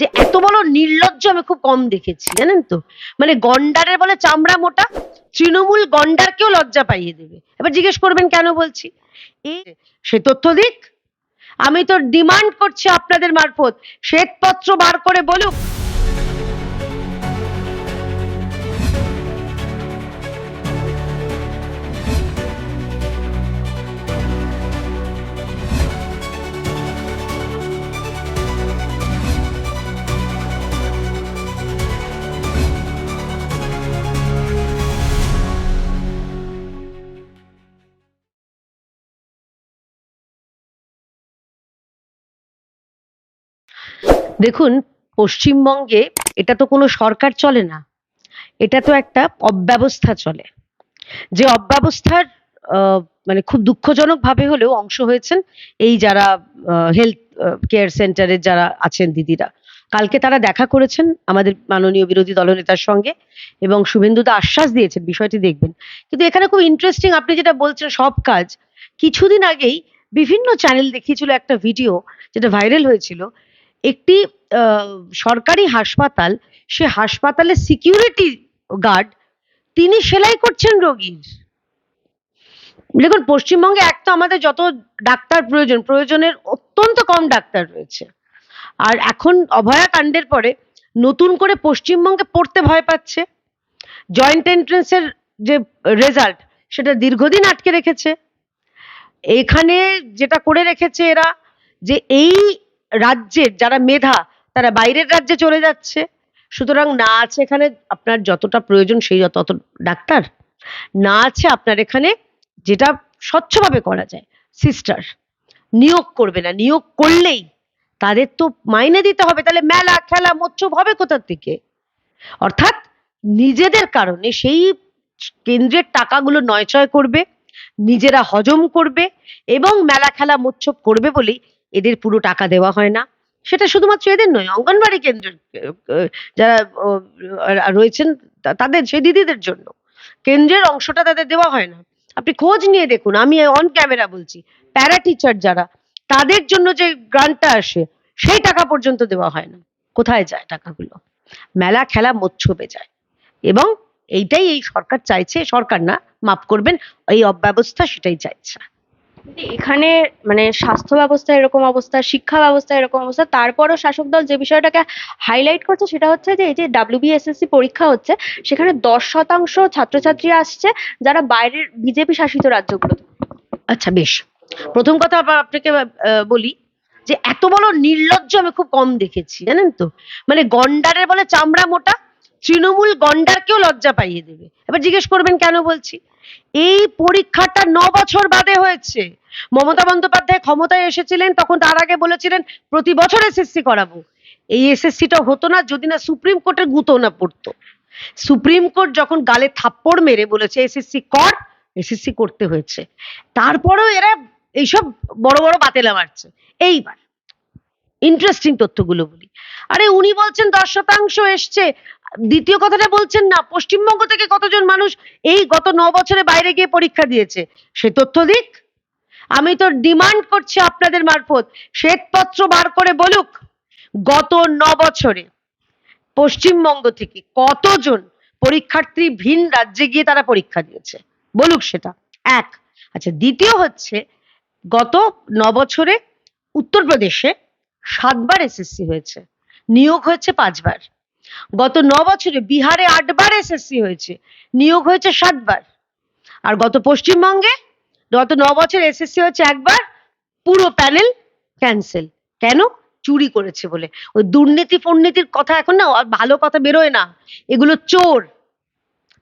যে এত বড় নির্লজ্জ আমি খুব কম দেখেছি, জানেন তো? মানে গন্ডারের বলে চামড়া মোটা, তৃণমূল গন্ডারকেও লজ্জা পাইয়ে দেবে। এবার জিজ্ঞেস করবেন কেন বলছি? সে তথ্য দিক? আমি তো ডিমান্ড করছি আপনাদের মারফত। শ্বেতপত্র বার করে বলুক। দেখুন, পশ্চিমবঙ্গে এটা তো কোনো সরকার চলে না, এটা তো একটা অব্যবস্থা চলে। যে অব্যবস্থার মানে খুব দুঃখজনক ভাবে হলেও অংশ হয়েছেন এই যারা হেলথ কেয়ার সেন্টারের যারা আছেন দিদিরা। কালকে তারা দেখা করেছেন আমাদের মাননীয় বিরোধী দলনেতার সঙ্গে এবং শুভেন্দু শুভেন্দুদা আশ্বাস দিয়েছেন, বিষয়টি দেখবেন। কিন্তু এখানে খুব ইন্টারেস্টিং আপনি যেটা বলছেন সব কাজ, কিছুদিন আগেই বিভিন্ন চ্যানেল দেখিয়েছিল একটা ভিডিও যেটা ভাইরাল হয়েছিল একটি সরকারি হাসপাতাল, সে হাসপাতালের সিকিউরিটি গার্ড তিনি সেলাই করছেন রোগীর। দেখুন, পশ্চিমবঙ্গে এক তো আমাদের যত ডাক্তার প্রয়োজন, প্রয়োজনের অত্যন্ত কম ডাক্তার রয়েছে। আর এখন অভয়া কাণ্ডের পরে নতুন করে পশ্চিমবঙ্গে পড়তে ভয় পাচ্ছে। জয়েন্ট এন্ট্রেন্সের যে রেজাল্ট সেটা দীর্ঘদিন আটকে রেখেছে। এখানে যেটা করে রেখেছে এরা, যে এই রাজ্যের যারা মেধা, তারা বাইরের রাজ্যে চলে যাচ্ছে। সুতরাং না আছে এখানে আপনার যতটা প্রয়োজন সেই তত ডাক্তার। না আছে আপনার এখানে যেটা স্বচ্ছভাবে করা যায়, সিস্টার। নিয়োগ করবে না, নিয়োগ করলেই তাদের তো মাইনে দিতে হবে। তাহলে মেলা, খেলা মোচ্ছব হবে কোথার থেকে? অর্থাৎ নিজেদের কারণে সেই কেন্দ্রের টাকাগুলো নয়চয় করবে, নিজেরা হজম করবে এবং মেলা, খেলা মোচ্ছব করবে বলেই এদের পুরো টাকা দেওয়া হয় না। সেটা শুধুমাত্র এদের নয় অঙ্গনবাড়ি কেন্দ্রের যারা রয়েছেন তাদের, সেই দিদিদের জন্য। কেন্দ্রের অংশটা তাদের দেওয়া হয় না। আপনি খোঁজ নিয়ে দেখুন, আমি অন ক্যামেরা বলছি প্যারা টিচার যারা, তাদের জন্য যে গ্রান্টটা আসে, সেই টাকা পর্যন্ত দেওয়া হয় না। কোথায় যায় টাকাগুলো? মেলা খেলা মোচ্ছবে যায়। এবং এইটাই এই সরকার চাইছে, সরকার না, মাফ করবেন, এই অব্যবস্থা সেটাই চাইছে। এখানে মানে স্বাস্থ্য ব্যবস্থা এরকম অবস্থা, শিক্ষা ব্যবস্থা এরকম অবস্থা, তারপরও শাসক দল যে বিষয়টাকে হাইলাইট করছে সেটা হচ্ছে যে এই যে ডাব্লিউবিএসএসসি পরীক্ষা হচ্ছে, সেখানে দশ শতাংশ ছাত্রছাত্রী আসছে যারা বাইরের বিজেপি শাসিত রাজ্যগুলো আচ্ছা বেশ। প্রথম কথা আপনাকে বলি যে এত বড় নির্লজ্জ আমি খুব কম দেখেছি, জানেন তো? মানে গন্ডারের বলে চামড়া মোটা, তৃণমূল গন্ডারকেও লজ্জা পাইয়ে দেবে। এবার জিজ্ঞেস করবেন কেন বলছি? এই পরীক্ষাটা ন বছর বাদে হয়েছে। মমতা বন্দ্যোপাধ্যায় ক্ষমতায় এসেছিলেন, তখন তার আগে বলেছিলেন, প্রতি বছর এসএসসি করাবো। এই এসএসসিটা হতো না, যদি না সুপ্রিম কোর্টের গুঁতো না পড়তো। সুপ্রিম কোর্ট যখন গালে থাপ্পড় মেরে বলেছে এসএসসি কর এসএসসি করতে হয়েছে। তারপরেও এরা এইসব বড় বড় বাতেলা মারছে। এইবার ইন্টারেস্টিং তথ্যগুলো বলি। আরে উনি বলছেন দশ শতাংশ এসছে। দ্বিতীয় কথাটা বলছেন না, পশ্চিমবঙ্গ থেকে কতজন মানুষ এই গত ন বছরে বাইরে গিয়ে পরীক্ষা দিয়েছে? সে তথ্য দিক। আমি তো ডিমান্ড করছি আপনাদের মারফত। শ্বেতপত্র বার করে বলুক, গত ন বছরে পশ্চিমবঙ্গ থেকে কতজন পরীক্ষার্থী ভিন রাজ্যে গিয়ে তারা পরীক্ষা দিয়েছে? বলুক সেটা। এক। আচ্ছা দ্বিতীয় হচ্ছে গত ন বছরে উত্তরপ্রদেশে সাতবার এসএসসি হয়েছে, নিয়োগ হয়েছে পাঁচবার। গত ন বছরে বিহারে আটবার এসএসসি হয়েছে, নিয়োগ হয়েছে সাতবার। আর গত পশ্চিমবঙ্গে গত ন বছর এসএসসি হয়েছে একবার, পুরো প্যানেল ক্যান্সেল কেন? চুরি করেছে বলে। ওই দুর্নীতি ফর্নীতির কথা এখন না ভালো কথা বেরোয় না। এগুলো চোর।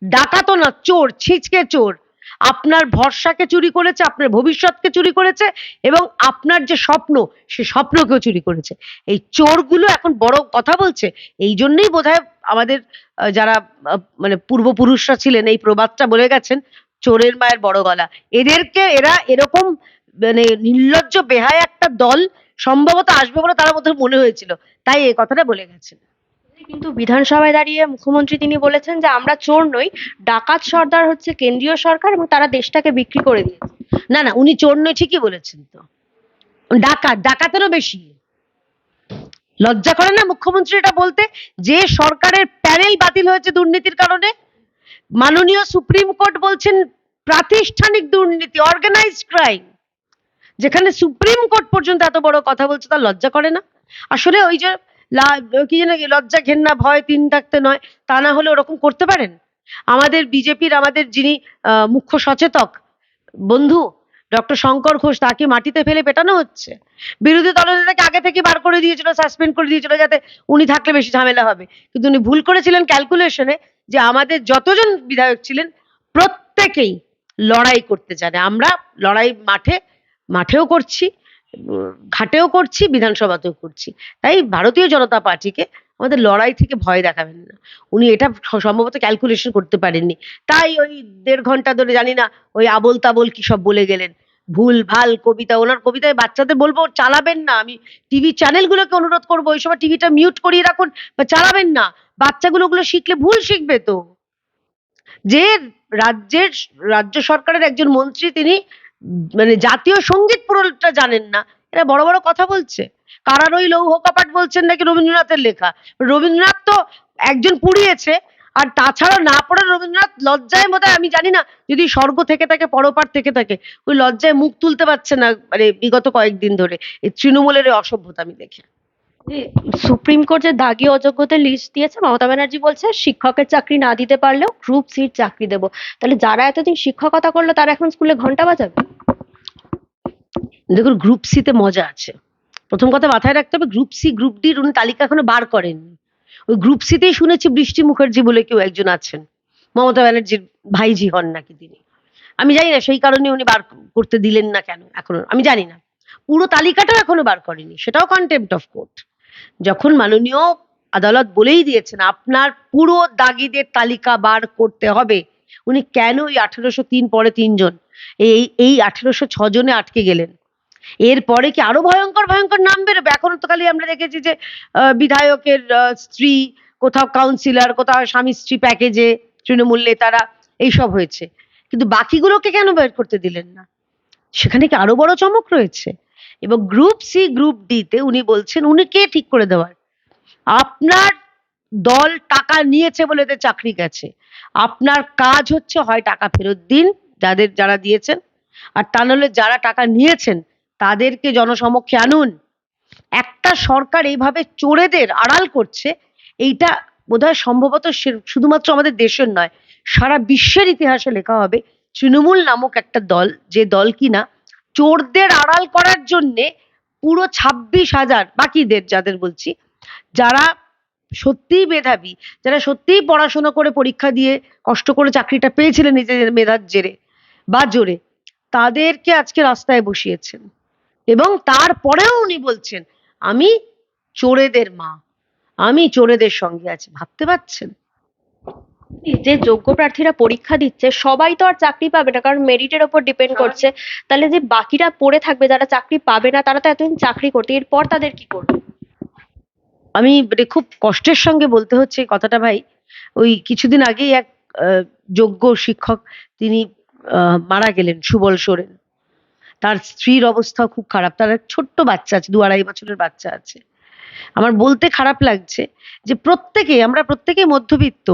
ডাকাতো না, চোর, ছিচকে চোর। আপনার ভরসাকে চুরি করেছে, আপনার ভবিষ্যৎকে চুরি করেছে এবং আপনার যে স্বপ্ন, সে স্বপ্নকেও চুরি করেছে। এই চোরগুলো এখন বড় কথা বলছে, এই জন্যই বোধহয় আমাদের যারা মানে পূর্বপুরুষরা ছিলেন, এই প্রবাদটা বলে গেছেন, চোরের মায়ের বড় গলা। এদেরকে এরা এরকম মানে নির্লজ্জ, বেহায় একটা দল সম্ভবত আসবে বলে তারা বোধহয় মনে হয়েছিল। তাই এই কথাটা বলে গেছেন। কিন্তু বিধানসভায় দাঁড়িয়ে মুখ্যমন্ত্রী তিনি বলেছেন যে আমরা চোর নই, ডাকাত সর্দার হচ্ছে কেন্দ্রীয় সরকার এবং তারা দেশটাকে বিক্রি করে দিয়েছে। না না, উনি চোর নয় ঠিকই বলেছেন তো। ডাকাত, ডাকাতেরও বেশি। লজ্জা করে না মুখ্যমন্ত্রী এটা বলতে? যে সরকারের প্যানেল বাতিল হয়েছে দুর্নীতির কারণে, মাননীয় সুপ্রিম কোর্ট বলছেন প্রাতিষ্ঠানিক দুর্নীতি অর্গানাইজড ক্রাইম যেখানে সুপ্রিম কোর্ট পর্যন্ত এত বড় কথা বলছে তার লজ্জা করে না? আসলে ওই যে কি যেন লজ্জা, ঘেন্না, ভয়, তিন থাকতে নয়, তা না হলে ওরকম করতে পারেন? আমাদের বিজেপির, আমাদের যিনি মুখ্য সচেতক, বন্ধু, ডক্টর শঙ্কর ঘোষ, তাকে মাটিতে ফেলে পেটানো হচ্ছে। বিরোধী দলনেতাকে আগে থেকে বার করে দিয়েছিল, সাসপেন্ড করে দিয়েছিল, যাতে উনি থাকলে বেশি ঝামেলা হবে। কিন্তু উনি ভুল করেছিলেন ক্যালকুলেশনে যে আমাদের যতজন বিধায়ক ছিলেন, প্রত্যেকেই লড়াই করতে জানে। আমরা লড়াই মাঠে, মাঠেও করছি ঘাটেও করছি, বিধানসভাতেও করছি। তাই ভারতীয় জনতা পার্টিকে আমাদের লড়াই থেকে ভয় দেখাবেন না। উনি এটা সম্ভবত ক্যালকুলেশন করতে পারেননি। তাই ওই দেড় ঘণ্টা ধরে জানি না ওই আবোল তাবোল কি সব বলে গেলেন। ভুল, ভালো কবিতা, ওনার কবিতায় বাচ্চাদের বলব, চালাবেন না। আমি টিভি চ্যানেলগুলোকে অনুরোধ করব, ওই সময় টিভিটা মিউট করিয়ে রাখুন, বা চালাবেন না। বাচ্চাগুলো ওগুলো শিখলে ভুল শিখবে তো। যে রাজ্যের, রাজ্য সরকারের একজন মন্ত্রী তিনি মানে জাতীয় সংগীত পুরোটা জানেন না। এরা বড় বড় কথা বলছে। কারার ওই লৌহ কপাট বলছেন নাকি রবীন্দ্রনাথের লেখা? রবীন্দ্রনাথ তো একজন পুড়িয়েছে, আর তাছাড়া না পড়ে রবীন্দ্রনাথ লজ্জায় বোধহয়, আমি জানি না, যদি স্বর্গ থেকে থাকে, পরপার থেকে থাকে, ওই লজ্জায় মুখ তুলতে পারছে না মানে বিগত কয়েকদিন ধরে। এই তৃণমূলের অসভ্যতা আমি দেখে সুপ্রিম কোর্ট যে দাগি অযোগ্যদের লিস্ট দিয়েছে, মমতা ব্যানার্জি বলছে, শিক্ষকের চাকরি না দিতে পারলেও গ্রুপ সিট চাকরি দেবো। তাহলে যারা এতদিন শিক্ষকতা করল, তারা এখন স্কুলে ঘণ্টা বাজাবে? দেখুন গ্রুপ সিতে মজা আছে। প্রথম কথা মাথায় রাখতে হবে গ্রুপ সি গ্রুপ ডির উনি তালিকা এখনও বার করেননি। ওই গ্রুপ সিতেই শুনেছি বৃষ্টি মুখার্জি বলে কেউ একজন আছেন। মমতা ব্যানার্জির ভাইজি হন নাকি তিনি। আমি জানি না, সেই কারণে উনি বার করতে দিলেন না কেন, এখনও, আমি জানি না। পুরো তালিকাটাও এখনও বার করেনি, সেটাও কন্টেম্পট অফ কোর্ট যখন মাননীয় আদালত বলেই দিয়েছেন, আপনার পুরো দাগিদের তালিকা বার করতে হবে। উনি কেন ওই আঠেরোশো তিন পরে তিনজন, এই এই আঠেরোশো জনে আটকে গেলেন? এরপরে কি আরও ভয়ঙ্কর ভয়ঙ্কর নাম বেরোবে? এখনও তো খালি আমরা দেখেছি যে বিধায়কের স্ত্রী, কোথাও কাউন্সিলর কোথাও স্বামী স্ত্রী প্যাকেজে তৃণমূল নেতারা, এইসব হয়েছে। কিন্তু বাকিগুলোকে কেন বের করতে দিলেন না? সেখানে কি আরও বড় চমক রয়েছে? এবং গ্রুপ সি গ্রুপ ডি তে উনি বলছেন, উনি কে ঠিক করে দেওয়ার? আপনার দল টাকা নিয়েছে বলে এদের চাকরি গেছে। আপনার কাজ হচ্ছে হয় টাকা ফেরত দিন, যাদের যারা দিয়েছেন। আর তা নাহলে যারা টাকা নিয়েছেন, তাদেরকে জনসমক্ষে আনুন। একটা সরকার এইভাবে চোরেদের আড়াল করছে, এইটা বোধহয় সম্ভবত শুধুমাত্র আমাদের দেশের নয়, সারা বিশ্বের ইতিহাসে লেখা হবে, তৃণমূল নামক একটা দল, যে দল কিনা চোরদের আড়াল করার জন্যে পুরো ছাব্বিশ হাজার বাকিদের যাদের বলছি, যারা সত্যিই মেধাবী, যারা সত্যিই পড়াশোনা করে পরীক্ষা দিয়ে কষ্ট করে চাকরিটা পেয়েছিলেন নিজেদের মেধার জেরে বা জোরে, তাদেরকে আজকে রাস্তায় বসিয়েছেন। এবং তারপরেও উনি বলছেন, আমি চোরেদের মা, আমি চোরেদের সঙ্গে আছি। ভাবতে পারছেন? যে যোগ্য প্রার্থীরা পরীক্ষা দিচ্ছে সবাই তো আর চাকরি পাবে না কারণ মেরিটের ওপর ডিপেন্ড করছে। তাহলে যে বাকিরা পড়ে থাকবে যারা চাকরি পাবে না তারা তো এতদিন চাকরি করতে এরপর তাদের কি করবে? আমি মানে খুব কষ্টের সঙ্গে বলতে হচ্ছে এই কথাটা ভাই। ওই কিছুদিন আগেই এক আহ, যোগ্য শিক্ষক তিনি আহ, মারা গেলেন সুবল সোরেন। তার স্ত্রীর অবস্থা খুব খারাপ তার এক ছোট্ট বাচ্চা আছে দু আড়াই বছরের বাচ্চা আছে। আমার বলতে খারাপ লাগছে যে প্রত্যেকে, আমরা প্রত্যেকে মধ্যবিত্ত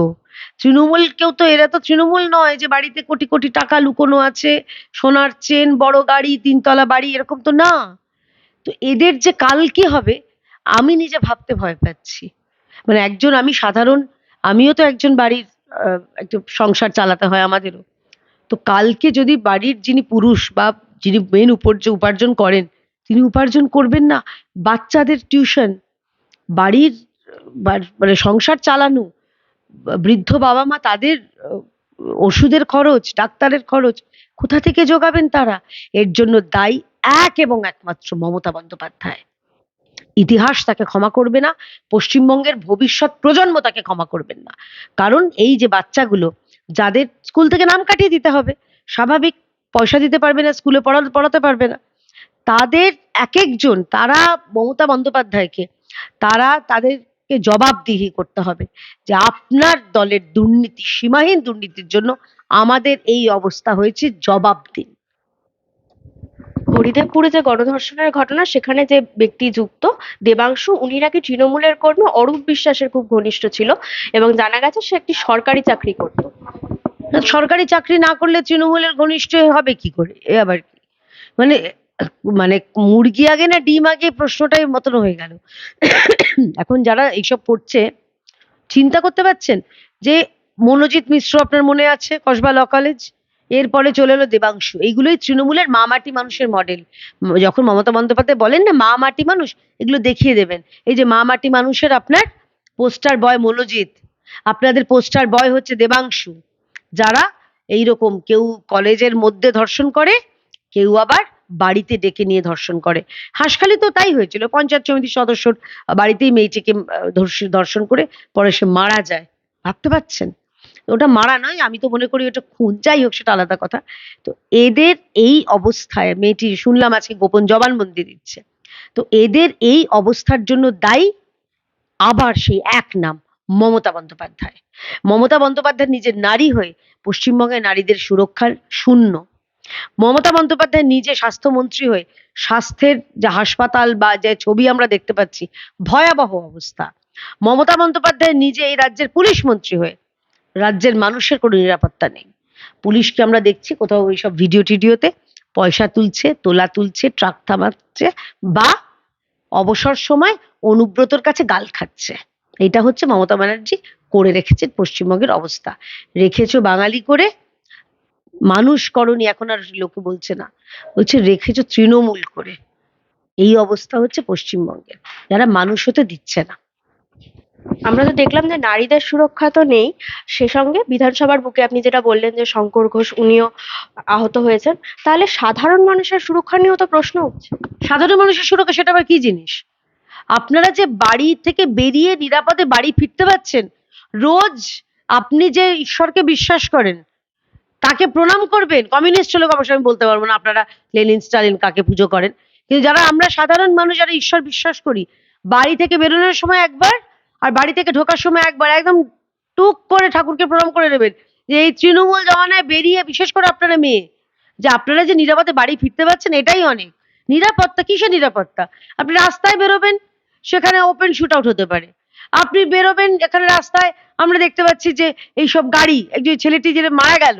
তৃণমূল কেউ তো এরা তো তৃণমূল নয় যে বাড়িতে কোটি কোটি টাকা লুকোনো আছে, সোনার চেন, বড় গাড়ি, তিনতলা বাড়ি, এরকম তো না। তো এদের যে কাল কি হবে, আমি নিজে ভাবতে ভয় পাচ্ছি। মানে একজন আমি সাধারণ, আমিও তো একজন বাড়ির একটু সংসার চালাতে হয় আমাদেরও। তো কালকে যদি বাড়ির যিনি পুরুষ বা যিনি মেন উপার্জন উপার্জন করেন, তিনি উপার্জন করবেন না? বাচ্চাদের টিউশন বাড়ির মানে সংসার চালানো, বৃদ্ধ বাবা মা তাদের, ওষুধের খরচ, ডাক্তারের খরচ, কোথা থেকে যোগাবেন তারা? এর জন্য দায়ী এক এবং একমাত্র মমতা বন্দ্যোপাধ্যায়। ইতিহাস তাকে ক্ষমা করবে না, পশ্চিমবঙ্গের ভবিষ্যৎ প্রজন্ম তাকে ক্ষমা করবেন না। কারণ এই যে বাচ্চাগুলো, যাদের স্কুল থেকে নাম কাটিয়ে দিতে হবে, স্বাভাবিক পয়সা দিতে পারবে না, স্কুলে পড়া, পড়াতে পারবে না। তাদের এক একজন তারা মমতা বন্দ্যোপাধ্যায়কে তারা তাদেরকে জবাবদিহি করতে হবে যে আপনার দলের দুর্নীতি সীমাহীন দুর্নীতির জন্য আমাদের এই অবস্থা হয়েছে জবাব দিন হরিদেবপুরে যে গণধর্ষণের ঘটনা সেখানে যে ব্যক্তি যুক্ত দেবাংশু উনি নাকি তৃণমূলের কর্মী অরূপ বিশ্বাসের খুব ঘনিষ্ঠ ছিল এবং জানা গেছে সে একটি সরকারি চাকরি করত। সরকারি চাকরি না করলে তৃণমূলের ঘনিষ্ঠ হবে কি করে? এ আবার কি? মানে মানে মুরগি আগে না ডিম আগে প্রশ্নটাই মতন হয়ে গেল। এখন যারা এইসব করছে চিন্তা করতে পারছেন যে মনোজিৎ মিশ্র আপনার মনে আছে? Kasba law college? এরপরে চলে এলো দেবাংশু। এইগুলোই তৃণমূলের মা মাটি মানুষের মডেল যখন মমতা বন্দ্যোপাধ্যায় বলেন না মা মাটি মানুষ, এগুলো দেখিয়ে দেবেন। এই যে মা মাটি মানুষের আপনার পোস্টার বয় মনোজিৎ, আপনাদের পোস্টার বয় হচ্ছে দেবাংশু। যারা এইরকম কেউ কলেজের মধ্যে ধর্ষণ করে, কেউ আবার বাড়িতে ডেকে নিয়ে ধর্ষণ করে। হাঁসখালি তো তাই হয়েছিল। পঞ্চায়েত সমিতির সদস্যর বাড়িতেই মেয়েটিকে ধর্ষণ করে পরে সে মারা যায়। ভাবতে পারছেন? ওটা মারা নয়, আমি তো মনে করি ওটা খুন। যাই হোক, সেটা আলাদা কথা। তো এদের এই অবস্থায়, মেয়েটি শুনলাম আজকে গোপন জবানবন্দি দিচ্ছে। তো এদের এই অবস্থার জন্য দায়ী আবার সেই এক নাম, মমতা বন্দ্যোপাধ্যায়। মমতা বন্দ্যোপাধ্যায় নিজের নারী হয়ে পশ্চিমবঙ্গের নারীদের সুরক্ষার শূন্য মমতা বন্দ্যোপাধ্যায় নিজে স্বাস্থ্যমন্ত্রী হয়ে স্বাস্থ্যের যে হাসপাতাল বা যে ছবি আমরা দেখতে পাচ্ছি, ভয়াবহ অবস্থা। মমতা বন্দ্যোপাধ্যায় নিজে এই রাজ্যের পুলিশ মন্ত্রী হয়ে রাজ্যের মানুষের কোনো নিরাপত্তা নেই। পুলিশকে আমরা দেখছি কোথাও ওই সব ভিডিও টিডিওতে, পয়সা তুলছে, তোলা তুলছে, ট্রাক থামাচ্ছে বা অবসর সময় অনুব্রতর কাছে গাল খাচ্ছে। এটা হচ্ছে মমতা ব্যানার্জি করে রেখেছেন পশ্চিমবঙ্গের অবস্থা। রেখেছো বাঙালি করে মানুষ করনি এখন আর লোকে বলছে না। বলছে রেখেছ তৃণমূল করে। এই অবস্থা হচ্ছে পশ্চিমবঙ্গের। যারা মানুষ হতে দিচ্ছে না। আমরা তো দেখলাম যে নারীদের সুরক্ষা তো নেই। সে সঙ্গে বিধানসভার বুকে আপনি যেটা বললেন যে শঙ্কর ঘোষ উনিও আহত হয়েছেন, তাহলে সাধারণ মানুষের সুরক্ষা নিয়েও তো প্রশ্ন উঠছে। সাধারণ মানুষের সুরক্ষা, সেটা আবার কি জিনিস? আপনারা যে বাড়ি থেকে বেরিয়ে নিরাপদে বাড়ি ফিরতে পারছেন, রোজ আপনি যে ঈশ্বরকে বিশ্বাস করেন তাকে প্রণাম করবেন? কমিউনিস্ট হলে অবশ্য আমি বলতে পারব না, আপনারা লেনিন, স্টালিন কাকে পুজো করেন। কিন্তু যারা আমরা সাধারণ মানুষ, যারা ঈশ্বর বিশ্বাস করি, বাড়ি থেকে বেরোনোর সময় একবার আর বাড়ি থেকে ঢোকার সময় একবার, একদম টুক করে ঠাকুরকে প্রণাম করে নেবেন। যে এই তৃণমূল জমানায় বেরিয়ে, বিশেষ করে আপনারা মেয়ে, যে আপনারা যে নিরাপদে বাড়ি ফিরতে পারছেন, এটাই অনেক। নিরাপত্তা, কিসের নিরাপত্তা? আপনি রাস্তায় বেরোবেন, সেখানে ওপেন শুট আউট হতে পারে। আপনি বেরোবেন, এখানে রাস্তায় আমরা দেখতে পাচ্ছি যে এইসব গাড়ি, একজন ছেলেটি যে মারা গেল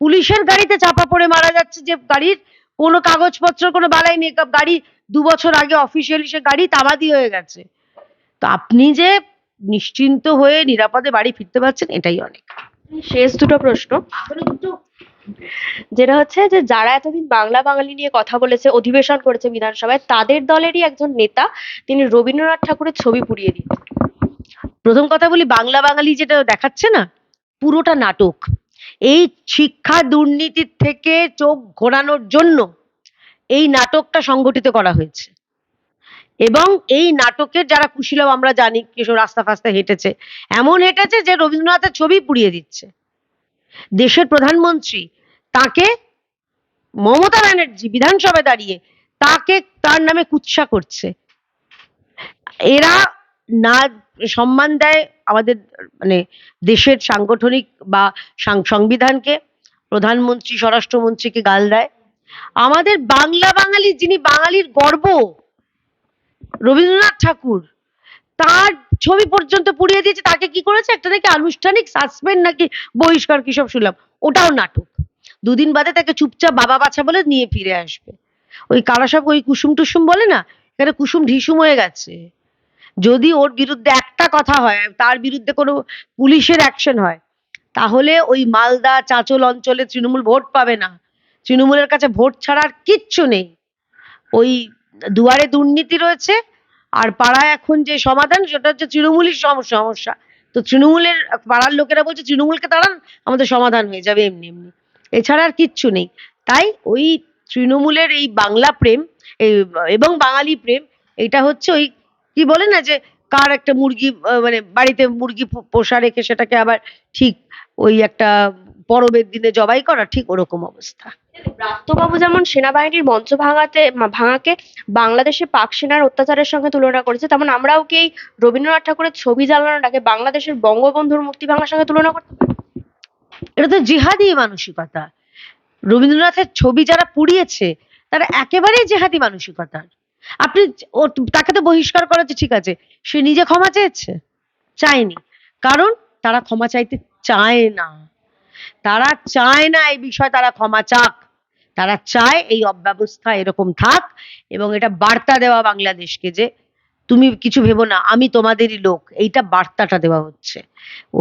পুলিশের গাড়িতে চাপা পড়ে মারা যাচ্ছে যে গাড়ির। কোনো কাগজপত্র কোনো বালাই নেই গাড়ি দু বছর আগে অফিসিয়ালি সে গাড়ি তামাদি হয়ে গেছে। তো আপনি যে নিশ্চিন্ত হয়ে নিরাপদে বাড়ি ফিরতে পারছেন এটাই অনেক। শেষ দুটো প্রশ্ন। যেটা হচ্ছে যে যারা এতদিন বাংলা বাঙালি নিয়ে কথা বলেছে অধিবেশন করেছে বিধানসভায় তাদের দলেরই একজন নেতা তিনি রবীন্দ্রনাথ ঠাকুরের ছবি পুড়িয়ে দিন প্রথম কথা বলি বাংলা বাঙালি যেটা দেখাচ্ছে না পুরোটা নাটক। এই শিক্ষা দুর্নীতির থেকে চোখ ঘোরানোর জন্য এই নাটকটা সংগঠিত করা হয়েছে। এবং এই নাটকের যারা কুশীলব আমরা জানি কিসব রাস্তা ফাস্তা হেঁটেছে। এমন হেঁটেছে যে রবীন্দ্রনাথের ছবি পুড়িয়ে দিচ্ছে। দেশের প্রধানমন্ত্রী তাকে মমতা ব্যানার্জি বিধানসভায় দাঁড়িয়ে তাকে তার নামে কুৎসা করছে। এরা না সম্মান দেয় আমাদের মানে দেশের সাংগঠনিক বা সংবিধানকে, প্রধানমন্ত্রী, স্বরাষ্ট্রমন্ত্রীকে গাল দেয়। আমাদের বাংলা বাঙালি, যিনি বাঙালির গর্ব, রবীন্দ্রনাথ ঠাকুর, তার ছবি পর্যন্ত পুড়িয়ে দিয়েছে, তাকে কি করেছে? একটা নাকি আনুষ্ঠানিক সাসপেন্ড নাকি বহিষ্কার কি সব শুনলাম। ওটাও নাটক। দুদিন বাদে তাকে চুপচাপ বাবা বাছা বলে নিয়ে ফিরে আসবে। ওই কারা সব ওই কুসুম টুসুম বলে না? এখানে কুসুম ঢিসুম হয়ে গেছে। যদি ওর বিরুদ্ধে একটা কথা হয়, তার বিরুদ্ধে কোনো পুলিশের অ্যাকশন হয়, তাহলে ওই মালদা চাঁচল অঞ্চলে তৃণমূল ভোট পাবে না। তৃণমূলের কাছে ভোট ছাড়া আর কিচ্ছু নেই। ওই দুয়ারে দুর্নীতি রয়েছে, আর পাড়ায় এখন যে সমাধান, সেটা হচ্ছে তৃণমূলের সম- সমস্যা। তো তৃণমূলের, পাড়ার লোকেরা বলছে, তৃণমূলকে তাড়ান, আমাদের সমাধান হয়ে যাবে এমনি এমনি। এছাড়া আর কিচ্ছু নেই। তাই ওই তৃণমূলের এই বাংলা প্রেম এবং বাঙালি প্রেম, এটা হচ্ছে ওই কি বলে না যে কার একটা মুরগি মানে বাড়িতে মুরগি পোষা রেখে সেটাকে আবার ঠিক ওই একটা পরবের দিনে জবাই করা ঠিক ওরকম অবস্থা। ব্রাত্যবাবু যেমন সেনাবাহিনীর মঞ্চ ভাঙাতে ভাঙাকে বাংলাদেশে পাক সেনার অত্যাচারের সঙ্গে তুলনা করেছে তেমন আমরাও কি এই রবীন্দ্রনাথ ঠাকুরের ছবি জ্বালানোটাকে বাংলাদেশের বঙ্গবন্ধুর মূর্তি ভাঙার সঙ্গে তুলনা করতে পারি? এটা তো জিহাদি মানসিকতা। রবীন্দ্রনাথের ছবি যারা পুড়িয়েছে তারা একেবারেই জেহাদি মানসিকতার। আপনি তাকে তো বহিষ্কার করা হচ্ছে, ঠিক আছে সে নিজে ক্ষমা চেয়েছে? চায়নি। কারণ তারা ক্ষমা চাইতে চায় না। তারা চায় না এই বিষয়ে তারা ক্ষমা চাক। তারা চায় এই অব্যবস্থা এরকম থাক এবং এটা বার্তা দেওয়া বাংলাদেশকে যে তুমি কিছু ভেবো না, আমি তোমাদেরই লোক। এইটা বার্তাটা দেওয়া হচ্ছে।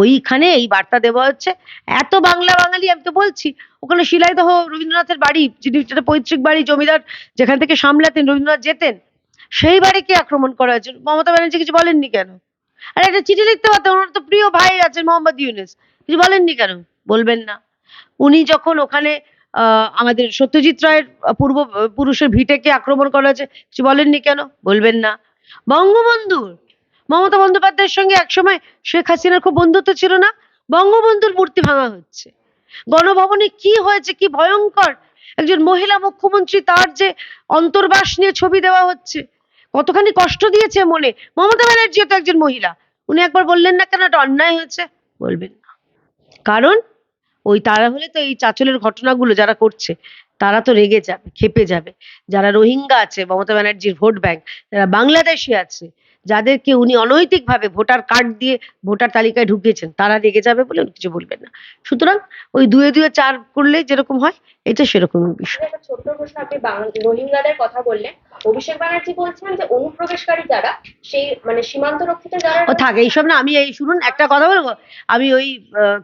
ওইখানে এই বার্তা দেওয়া হচ্ছে। এত বাংলা বাঙালি, আমি তো বলছি, ওখানে শিলাইদহ রবীন্দ্রনাথের বাড়ি, যিনি যেটা পৈতৃক বাড়ি, জমিদার, যেখান থেকে সামলাতেন রবীন্দ্রনাথ যেতেন, সেই বাড়িকে আক্রমণ করা হয়েছে। মমতা ব্যানার্জি কিছু বলেননি কেন? আরে একটা চিঠি লিখতে পারতেন, ওনার তো প্রিয় ভাই আছেন মোহাম্মদ ইউনুস। কিছু বলেননি কেন? বলবেন না। উনি যখন ওখানে আমাদের সত্যজিৎ রায়ের পূর্ব, পুরুষের ভিটেকে আক্রমণ করা হয়েছে, কিছু বলেননি কেন? বলবেন না। বঙ্গবন্ধুর, মমতা বন্দ্যোপাধ্যায়ের সঙ্গে একসময় শেখ হাসিনার খুব বন্ধুত্ব ছিল না, বঙ্গবন্ধুর মূর্তি ভাঙা হচ্ছে। গণভবনে কি হয়েছে, কি ভয়ঙ্কর? একজন মহিলা মুখ্যমন্ত্রী তার যে অন্তর্বাস নিয়ে ছবি দেওয়া হচ্ছে, কতখানি কষ্ট দিয়েছে মনে? মমতা ব্যানার্জিও তো একজন মহিলা। উনি একবার বললেন না কেন এটা অন্যায় হয়েছে? বলবেন না। কারণ ওই তারা হলে তো এই চাচলের ঘটনাগুলো যারা করছে তারা তো রেগে যাবে খেপে যাবে। যারা রোহিঙ্গা আছে মমতা ব্যানার্জির ভোট ব্যাংক যারা বাংলাদেশি আছে যাদেরকে উনি অনৈতিকভাবে ভোটার কার্ড দিয়ে ভোটার তালিকায় ঢুকিয়েছেন তারা রেগে যাবে বলে কিছু বলবেন না। সুতরাং ওই দুয়ে দুয়ে চার করলে যেরকম হয় এটা সেরকম বিষয়। ছোট্ট প্রশ্ন আপনি রোহিঙ্গাদের কথা বললেন। অভিষেক ব্যানার্জি বলছেন যে অনুপ্রবেশকারী যারা সেই মানে সীমান্ত রক্ষিত যারা ও থাক এইসব না আমি এই শুনুন একটা কথা বলব। আমি ওই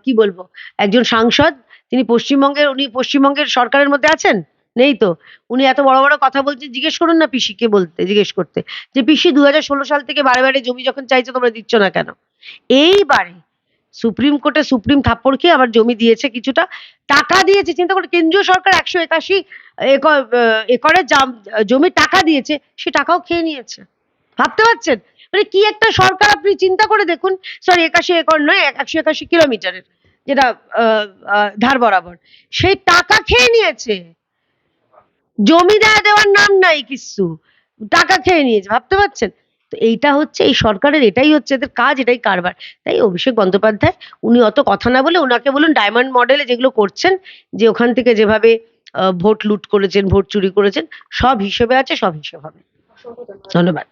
কি বলব একজন সাংসদ তিনি পশ্চিমবঙ্গের, উনি পশ্চিমবঙ্গের সরকারের মধ্যে আছেন? নেই তো। উনি এত বড় বড় কথা বলছেন, জিজ্ঞেস করুন না পিসিকে বলতে, জিজ্ঞেস করতে। যে পিসি দু হাজার ষোলো সাল থেকে বারে বারে জমি যখন চাইছে তোমরা দিচ্ছ না কেন? এইবারে সুপ্রিম কোর্টে সুপ্রিম থাপ্পড় খেয়ে আবার জমি দিয়েছে কিছুটা, টাকা দিয়েছে, চিন্তা করে, কেন্দ্রীয় সরকার একশো একাশি একরের জাম- টাকা দিয়েছে, সে টাকাও খেয়ে নিয়েছে। ভাবতে পারছেন? মানে কি একটা সরকার, আপনি চিন্তা করে দেখুন, সরি, একাশি একর নয় এক- একশো একাশি কিলোমিটারের। যেটা ধার বরাবর। সেই টাকা খেয়ে নিয়েছে। জমি দেয়া দেওয়ার নাম নাই কিছু টাকা খেয়ে নিয়েছে, ভাবতে পারছেন? তো এইটা হচ্ছে, এই সরকারের এটাই হচ্ছে এদের কাজ, এটাই কারবার। তাই অভিষেক বন্দ্যোপাধ্যায়, উনি অত কথা না বলে ওনাকে বলুন ডায়মন্ড মডেলে যেগুলো করছেন, যে ওখান থেকে যেভাবে ভোট লুট করেছেন, ভোট চুরি করেছেন, সব হিসেবে আছে, সব হিসেবে হবে। ধন্যবাদ।